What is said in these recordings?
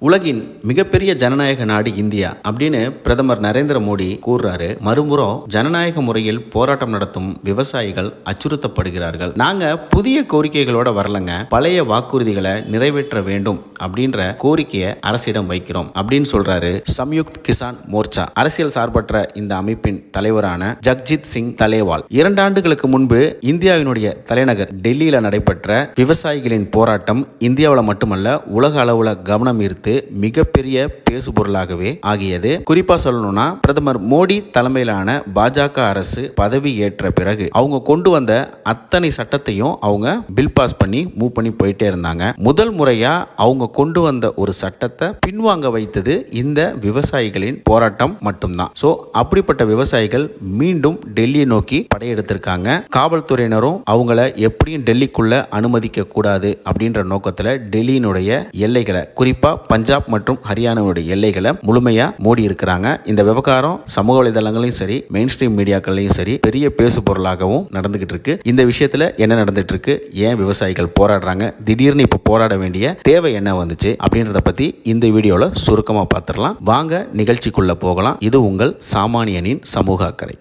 உலகின் மிகப்பெரிய ஜனநாயக நாடு இந்தியா அப்படின்னு பிரதமர் நரேந்திர மோடி கூறுறாரு. மறுபுறம் ஜனநாயக முறையில் போராட்டம் நடத்தும் விவசாயிகள் அச்சுறுத்தப்படுகிறார்கள். நாங்க புதிய கோரிக்கைகளோட வரலங்க. பழைய வாக்குறுதிகளை நிறைவேற்ற வேண்டும் அப்படின்ற கோரிக்கையை அரசிடம் வைக்கிறோம் அப்படின்னு சொல்றாரு சம்யுக்த் கிசான் மோர்ச்சா. அரசியல் சார்பற்ற இந்த அமைப்பின் தலைவரான ஜக்ஜித் சிங் தலேவால். இரண்டு ஆண்டுகளுக்கு முன்பு இந்தியாவினுடைய தலைநகர் டெல்லியில நடைபெற்ற விவசாயிகளின் போராட்டம் இந்தியாவில் மட்டுமல்ல உலக அளவுல கவனம் ஈர்த்து மிகப்பெரிய பேசுபொருளாகவே ஆகியது. குறிப்பா சொல்லணும்னா பிரதமர் மோடி தலைமையிலான பாஜக அரசு பதவி ஏற்ற பிறகு அவங்க கொண்டு வந்த அத்தனை சட்டத்தையும் அவங்க பில் பாஸ் பண்ணி மூவ் பண்ணி போயிட்டே இருந்தாங்க. முதல் முறையா அவங்க கொண்டு வந்த ஒரு சட்டத்தை பின்வாங்க வைத்தது இந்த விவசாயிகளின் போராட்டம் மட்டும்தான். சோ அப்படிப்பட்ட விவசாயிகள் மீண்டும் டெல்லியை நோக்கி படையெடுத்திருக்காங்க. காவல்துறையினரும் அவங்கள எப்படியும் டெல்லிக்குள்ள அனுமதிக்க கூடாது அப்படின்ற நோக்கத்துல டெல்லியினுடைய எல்லைகளை குறிப்பா பஞ்சாப் மற்றும் ஹரியானாவுடைய எல்லைகளை முழுமையா மூடி இருக்கிறாங்க இந்த விவகாரம் சமூக வலைதளங்களையும் சரி மெயின் ஸ்ட்ரீம் மீடியாக்கள்லையும் சரி பெரிய பேசு பொருளாகவும் நடந்துகிட்டு இருக்கு இந்த விஷயத்துல என்ன நடந்துட்டு இருக்கு ஏன் விவசாயிகள் போராடுறாங்க? திடீர்னு இப்ப போராட வேண்டிய தேவை என்ன வந்துச்சு? அப்படின்றத பத்தி இந்த வீடியோல சுருக்கமா பார்த்துடலாம் வாங்க நிகழ்ச்சிக்குள்ள போகலாம். இது உங்கள் சாமானியனின் சமூக அக்கறை.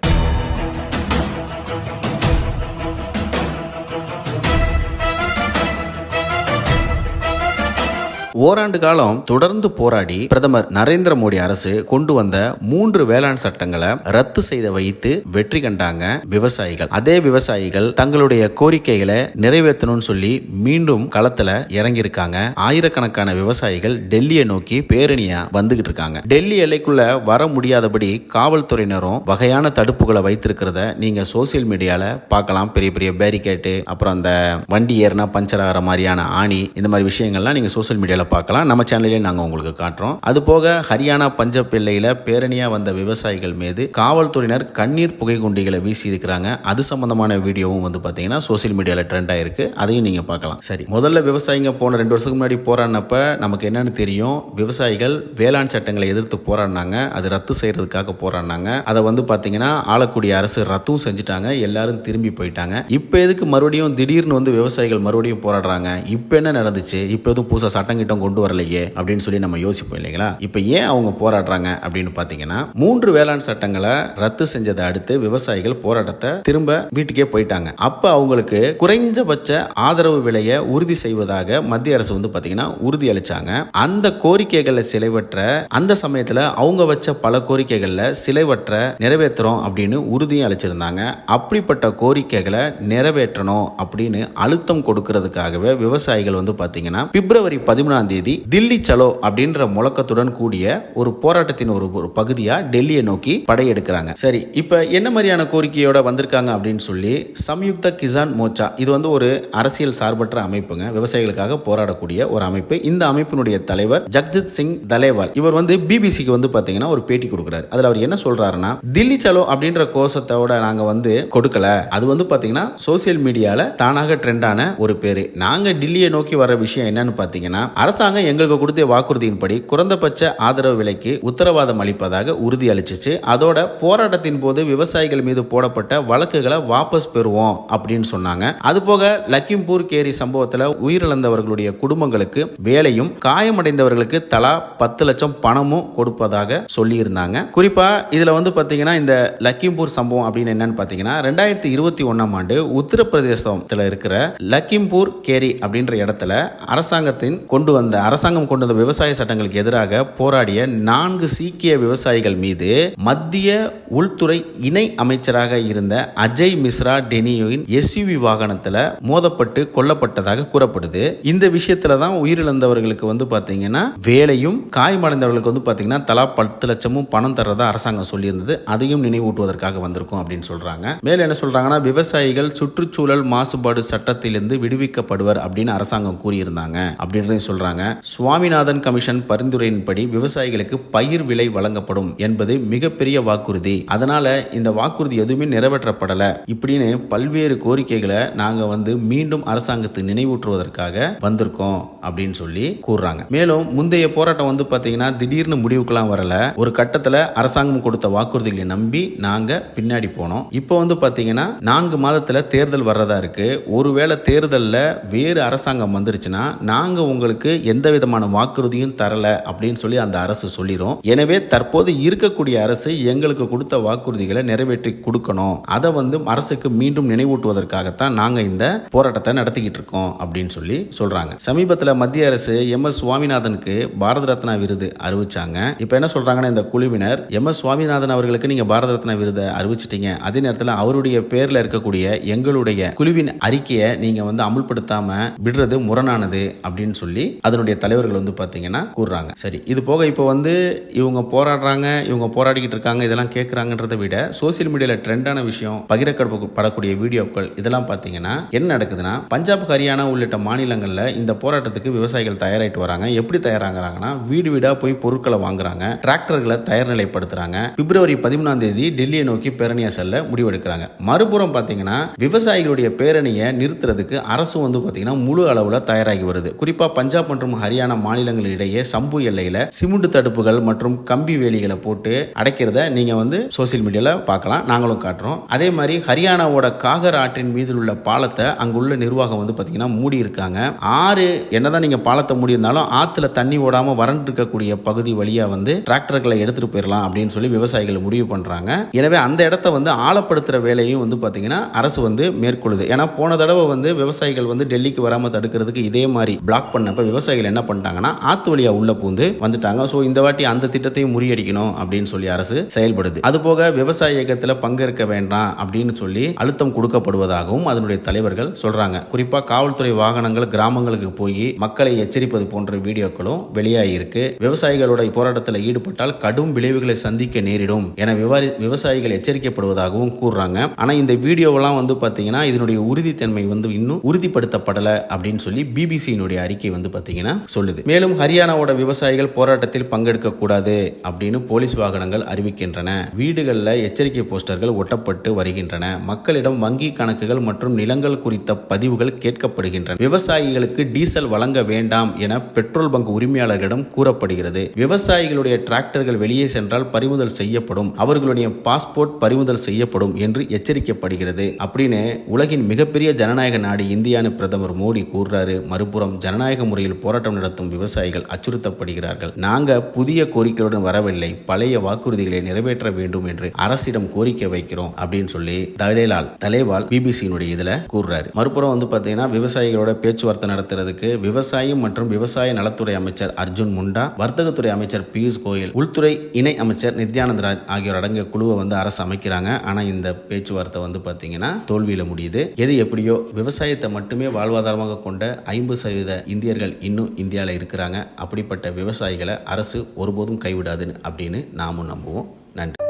ஓராண்டு காலம் தொடர்ந்து போராடி பிரதமர் நரேந்திர மோடி அரசு கொண்டு வந்த மூன்று வேளாண் சட்டங்களை ரத்து செய்த வைத்து வெற்றி கண்டாங்க விவசாயிகள். அதே விவசாயிகள் தங்களுடைய கோரிக்கைகளை நிறைவேற்றணும்னு சொல்லி மீண்டும் களத்துல இறங்கியிருக்காங்க. ஆயிரக்கணக்கான விவசாயிகள் டெல்லியை நோக்கி பேரணியா வந்துகிட்டு இருக்காங்க. டெல்லி எல்லைக்குள்ள வர முடியாதபடி காவல்துறையினரும் வகையான தடுப்புகளை வைத்திருக்கிறத நீங்க சோசியல் மீடியால பார்க்கலாம். பெரிய பெரிய பேரிகேட்டு அப்புறம் அந்த வண்டி ஏறினா பஞ்சர் ஆகிற மாதிரியான ஆணி இந்த மாதிரி விஷயங்கள்லாம் நீங்க சோசியல் மீடியால பார்க்கலாம். நம்ம சேனல்லே நாங்கள் உங்களுக்கு காட்டுறோம். அது போக ஹரியானா பஞ்சாப் எல்லையில் பேரணியாக வந்த விவசாயிகள் மீது காவல்துறையினர் கண்ணீர் புகை குண்டிகளை வீசி இருக்கிறாங்க அது சம்பந்தமான வீடியோவும் வந்து பார்த்தீங்கன்னா சோசியல் மீடியாவில் ட்ரெண்ட் ஆயிருக்கு. அதையும் நீங்கள் பார்க்கலாம். சரி முதல்ல விவசாயிங்க போன ரெண்டு வருஷத்துக்கு முன்னாடி போராடினப்ப நமக்கு என்னன்னு தெரியும்? விவசாயிகள் வேளாண் சட்டங்களை எதிர்த்து போராடினாங்க. அது ரத்து செய்யறதுக்காக போராடினாங்க. அதை வந்து பார்த்தீங்கன்னா ஆளக்கூடிய அரசு ரத்தும் செஞ்சுட்டாங்க. எல்லாரும் திரும்பி போயிட்டாங்க. இப்போ எதுக்கு மறுபடியும் திடீர்னு வந்து விவசாயிகள் மறுபடியும் போராடுறாங்க? இப்போ என்ன நடந்துச்சு? இப்போ எதுவும் புதுசாக சட்டம் மட்டும் கொண்டு வரலையே அப்படின்னு சொல்லி நம்ம யோசிப்போம் இல்லைங்களா? இப்போ ஏன் அவங்க போராடுறாங்க அப்படின்னு பார்த்தீங்கன்னா மூன்று வேளாண் சட்டங்களை ரத்து செஞ்சதை அடுத்து விவசாயிகள் போராட்டத்தை திரும்ப வீட்டுக்கே போயிட்டாங்க. அப்போ அவங்களுக்கு குறைஞ்சபட்ச ஆதரவு விலையை உறுதி செய்வதாக மத்திய அரசு வந்து பார்த்தீங்கன்னா உறுதி அளிச்சாங்க. அந்த கோரிக்கைகளை சிலைவற்ற அந்த சமயத்தில் அவங்க வச்ச பல கோரிக்கைகளில் சிலைவற்ற நிறைவேற்றுறோம் அப்படின்னு உறுதியும் அளிச்சிருந்தாங்க. அப்படிப்பட்ட கோரிக்கைகளை நிறைவேற்றணும் அப்படின்னு அழுத்தம் கொடுக்கறதுக்காகவே விவசாயிகள் வந்து பார்த்தீங்கன்னா பிப்ரவரி பதிமூணாம் தேதி தில்லி சலோ அப்படின்ற முழக்கத்துடன் கூடிய ஒரு போராட்டத்தின் ஒரு ஒரு பகுதியா டெல்லியை நோக்கி படையெடுக்கிறாங்க. சரி இப்போ என்ன மாதிரியான கோரிக்கையோட வந்திருக்காங்க அப்படின்னு சொல்லி சம்யுக்த கிசான் மோர்ச்சா இது வந்து ஒரு அரசியல் சார்பற்ற அமைப்புங்க. விவசாயிகளுக்காக போராடக்கூடிய ஒரு அமைப்பு. இந்த அமைப்பினுடைய தலைவர் ஜக்ஜித் சிங் தலேவால் இவர் வந்து பிபிசிக்கு வந்து பாத்தீங்கன்னா ஒரு பேட்டி கொடுக்குறாரு. அதுல அவர் என்ன சொல்றாருன்னா தில்லி சலோ அப்படின்ற கோஷத்தோட நாங்க வந்து கொடுக்கல. அது வந்து பாத்தீங்கன்னா சோசியல் மீடியால தானாக ட்ரெண்டான ஒரு பேரு. நாங்க டெல்லியை நோக்கி வர விஷயம் என்னன்னு பாத்தீங்கன்னா அரசாங்கம் எங்களுக்கு கொடுத்த வாக்குறுதியின்படி குறைந்தபட்ச ஆதரவு விலைக்கு உத்தரவாதம் அளிப்பதாக உறுதி அளிச்சிச்சு. அதோட போராட்டத்தின் போது விவசாயிகள் மீது போடப்பட்ட வழக்குகளை வாபஸ் பெறுவோம் அப்படின்னு சொன்னாங்க. அது போக லக்கிம்பூர் கேரி சம்பவத்தில் உயிரிழந்தவர்களுடைய குடும்பங்களுக்கு வேலையும் காயமடைந்தவர்களுக்கு தலா பத்து லட்சம் பணமும் கொடுப்பதாக சொல்லியிருந்தாங்க. குறிப்பா இதுல வந்து பாத்தீங்கன்னா இந்த லக்கிம்பூர் சம்பவம் அப்படின்னு என்னன்னு பாத்தீங்கன்னா ரெண்டாயிரத்தி இருபத்தி ஒன்னாம் ஆண்டு உத்தரப்பிரதேசத்துல இருக்கிற லக்கிம்பூர் கேரி அப்படின்ற இடத்துல அரசாங்கத்தின் கொண்டு வந்த அரசாங்கம் கொண்டு வந்த விவசாய சட்டங்களுக்கு எதிராக போராடிய நான்கு சீக்கிய விவசாயிகள் மீது மத்திய உள்துறை இணை அமைச்சராக இருந்த அஜய் மிஸ்ரா டெனியோவின் எஸ்யூவி வாகனத்தில் மோதப்பட்டு கொல்லப்பட்டதாக கூறப்படுது. இந்த விஷயத்துல தான் உயிரிழந்தவர்களுக்கு வந்து பாத்தீங்கன்னா வேலையும் காயமடைந்தவர்களுக்கு வந்து பாத்தீங்கன்னா தலா பத்து லட்சமும் பணம் தர்றதா அரசாங்கம் சொல்லியிருந்தது. அதையும் நினைவூட்டுவதற்காக வந்திருக்கும் அப்படின்னு சொல்றாங்க. மேல என்ன சொல்றாங்கன்னா விவசாயிகள் சுற்றுச்சூழல் மாசுபாடு சட்டத்திலிருந்து விடுவிக்கப்படுவர் அப்படின்னு அரசாங்கம் கூறியிருந்தாங்க. அப்படின்றதையும் சொல்றாங்க. சுவாமிநாதன் கமிஷன் பரிந்துரையின்படி விவசாயிகளுக்கு பயிர் விலை வழங்கப்படும் என்பது மிகப்பெரிய வாக்குறுதி. அதனால இந்த வாக்குறுதி எதுவுமே நிறைவேற்றப்படல. இப்படின்னு பல்வேறு கோரிக்கைகளை நாங்க வந்து மீண்டும் அரசாங்கத்துக்கு நினைவூற்றுவதற்காக வந்திருக்கோம் அப்படின்னு சொல்லி கூறுறாங்க. மேலும் முந்தைய போராட்டம் வந்து பாத்தீங்கன்னா திடீர்னு முடிவுக்கெல்லாம் வரல. ஒரு கட்டத்துல அரசாங்கம் கொடுத்த வாக்குறுதிகளை நம்பி நாங்க பின்னாடி போனோம். இப்போ வந்து பாத்தீங்கன்னா நான்கு மாதத்துல தேர்தல் வர்றதா இருக்கு. ஒருவேளை தேர்தலில் வேறு அரசாங்கம் வந்துருச்சுன்னா நாங்கள் உங்களுக்கு எந்த விதமான வாக்குறுதியும் தரல அப்படின்னு சொல்லி அந்த அரசு சொல்லிடும் எனவே தற்போது இருக்கக்கூடிய அரசு எங்களுக்கு கொடுத்த வாக்குறுதிகளை நிறைவேற்றி கொடுக்கணும். அதை வந்து அரசுக்கு மீண்டும் நினைவூட்டுவதற்காகத்தான் நாங்க இந்த போராட்டத்தை நடத்திக்கிட்டு இருக்கோம் அப்படின்னு சொல்லி சொல்றாங்க. சமீபத்தில் மத்திய அரசு எம். எஸ். சுவாமிநாதனுக்கு பாரத ரத்னா விருது அறிவிச்சாங்க. இப்போ என்ன சொல்றாங்கன்னா இந்த குழுவினர் எம். எஸ். சுவாமிநாதன் அவர்களுக்கு நீங்க பாரத ரத்னா விருதை அறிவிச்சிட்டீங்க. அதே நேரத்தில் அவருடைய பேர்ல இருக்கக்கூடிய எங்களுடைய குழுவின் அறிக்கையை நீங்க வந்து அமல்படுத்தாம விடுறது முரணானது அப்படின்னு சொல்லி அதனுடைய தலைவர்கள் வந்து பார்த்தீங்கன்னா கூறுறாங்க. சரி இது போக இப்போ வந்து இவங்க போராடுறாங்க இவங்க போராடிக்கிட்டு இருக்காங்க இதெல்லாம் கேட்குறாங்கன்றதை விட சோசியல் மீடியாவில் ட்ரெண்டான விஷயம் பகிரக்கப்படக்கூடிய வீடியோக்கள் இதெல்லாம் பார்த்தீங்கன்னா என்ன நடக்குதுன்னா பஞ்சாப் ஹரியானா உள்ளிட்ட மாநிலங்களில் இந்த போராட்டத்துக்கு விவசாயிகள் தயாராகிட்டு வராங்க. எப்படி தயாராகிறாங்கன்னா வீடு வீடாக போய் பொருட்களை வாங்குறாங்க டிராக்டர்களை தயார் நிலைப்படுத்துறாங்க. பிப்ரவரி பதிமூணாம் தேதி டெல்லியை நோக்கி பேரணியா செல்ல முடிவெடுக்கிறாங்க. மறுபுறம் பார்த்தீங்கன்னா விவசாயிகளுடைய பேரணியை நிறுத்துறதுக்கு அரசு வந்து பார்த்தீங்கன்னா முழு அளவில் தயாராகி வருது. குறிப்பாக பஞ்சாப் மற்றும் ஹரியானா மாநிலங்களிடையே சம்பு எல்லையில் சிமெண்ட் தடுப்புகள் மற்றும் கம்பி வேலிகளை போட்டு அடைக்கிறத நீங்கள் வந்து சோசியல் மீடியாவில் பார்க்கலாம். நாங்களும் காட்டுறோம். அதே மாதிரி ஹரியானாவோட காகர் ஆற்றின் மீது உள்ள பாலத்தை அங்குள்ள நிர்வாகம் வந்து பார்த்தீங்கன்னா மூடி இருக்காங்க. ஆறு என்னதான் நீங்கள் பாலத்தை மூடி இருந்தாலும் ஆற்றுல தண்ணி ஓடாமல் வறண்டு இருக்கக்கூடிய பகுதி வழியாக வந்து டிராக்டர்களை எடுத்துகிட்டு போயிடலாம் அப்படின்னு சொல்லி விவசாயிகள் முடிவு பண்ணுறாங்க எனவே அந்த இடத்த வந்து ஆழப்படுத்துகிற வேலையும் வந்து பார்த்தீங்கன்னா அரசு வந்து மேற்கொள்ளுது. ஏன்னா போன தடவை வந்து விவசாயிகள் வந்து டெல்லிக்கு வராமல் தடுக்கிறதுக்கு இதே மாதிரி பிளாக் பண்ணப்ப விவசாயிகள் என்ன பண்ணிட்டாங்கன்னா ஆத்து வழியாக உள்ள பூந்து வந்துட்டாங்க. ஸோ இந்த வாட்டி அந்த திட்டத்தையும் முறியடிக்கணும் அப்படின்னு சொல்லி அரசு செயல்படுது. அதுபோக விவசாய இயக்கத்தில் பங்கேற்க வேண்டாம் அப்படின்னு சொல்லி அழுத்தம் கொடுக்கப்படுவதாகவும் அதனுடைய தலைவர்கள் சொல்றாங்க. குறிப்பா காவல்துறை வாகனங்கள் கிராமங்களுக்கு போய் மக்களை எச்சரிப்பது போன்ற வீடியோக்களும் வெளியாகியிருக்கு விவசாயிகளோட போராட்டத்தில் ஈடுபட்டால் கடும் விளைவுகளை சந்திக்க நேரிடும் என விவாரி விவசாயிகள் எச்சரிக்கப்படுவதாகவும் கூறுறாங்க. ஆனால் இந்த வீடியோவெல்லாம் வந்து பார்த்தீங்கன்னா இதனுடைய உறுதித்தன்மை வந்து இன்னும் உறுதிப்படுத்தப்படலை அப்படின்னு சொல்லி பிபிசியினுடைய அறிக்கை வந்து பார்த்தீங்கன்னா பாத்தீங்கன்னா சொல்லுது. மேலும் ஹரியானாவோட விவசாயிகள் போராட்டத்தில் பங்கெடுக்க கூடாது அப்படின்னு போலீஸ் வாகனங்கள் அறிவிக்கின்றன. வீடுகளில் எச்சரிக்கை போஸ்டர்கள் ஒட்டப்பட்டு வருகின்றன. மக்களிடம் வங்கி கணக்குகள் மற்றும் நிலங்கள் குறித்த பதிவுகள் கேட்கப்படுகின்றன. விவசாயிகளுக்கு டீசல் வழங்க வேண்டாம் என பெட்ரோல் பங்க் உரிமையாளர்களிடம் கூறப்படுகிறது. விவசாயிகளுடைய டிராக்டர்கள் வெளியே சென்றால் பறிமுதல் செய்யப்படும். அவர்களுடைய பாஸ்போர்ட் பறிமுதல் செய்யப்படும் என்று எச்சரிக்கப்படுகிறது. அப்படின்னு உலகின் மிகப்பெரிய ஜனநாயக நாடு இந்தியான்னு பிரதமர் மோடி கூறுறாரு. மறுபுறம் ஜனநாயக முறையில் போராட்டம் நடத்தும் விவசாயிகள் அச்சுறுத்தப்படுகிறார்கள். நாங்க புதிய கோரிக்கையுடன் வரவில்லை. பழைய வாக்குறுதிகளை நிறைவேற்ற வேண்டும் என்று அரசிடம் கோரிக்கை வைக்கிறோம் அப்படின்னு சொல்லி தலைலால் தலைவால் பிபிசியினுடைய இதுல கூறுறாரு. மறுபுறம் வந்து பாத்தீங்கன்னா விவசாயிகளோட பேச்சுவார்த்தை நடத்துறதுக்கு விவசாயம் மற்றும் விவசாய நலத்துறை அமைச்சர் அர்ஜுன் முண்டா வர்த்தகத்துறை அமைச்சர் பியூஷ் கோயல் உள்துறை இணை அமைச்சர் நித்யானந்த் ராஜ் ஆகியோர் அடங்கிய குழுவை வந்து அரசு அமைக்கிறாங்க. ஆனா இந்த பேச்சுவார்த்தை வந்து பாத்தீங்கன்னா தோல்வியில முடியுது. எது எப்படியோ விவசாயத்தை மட்டுமே வாழ்வாதாரமாக கொண்ட ஐம்பது சதவீத இந்தியர்கள் இன்னும் இந்தியாவில் இருக்கிறாங்க. அப்படிப்பட்ட விவசாயிகளை அரசு ஒருபோதும் கைவிடாதுன்னு அப்படின்னு நாமும் நம்புவோம். நன்றி.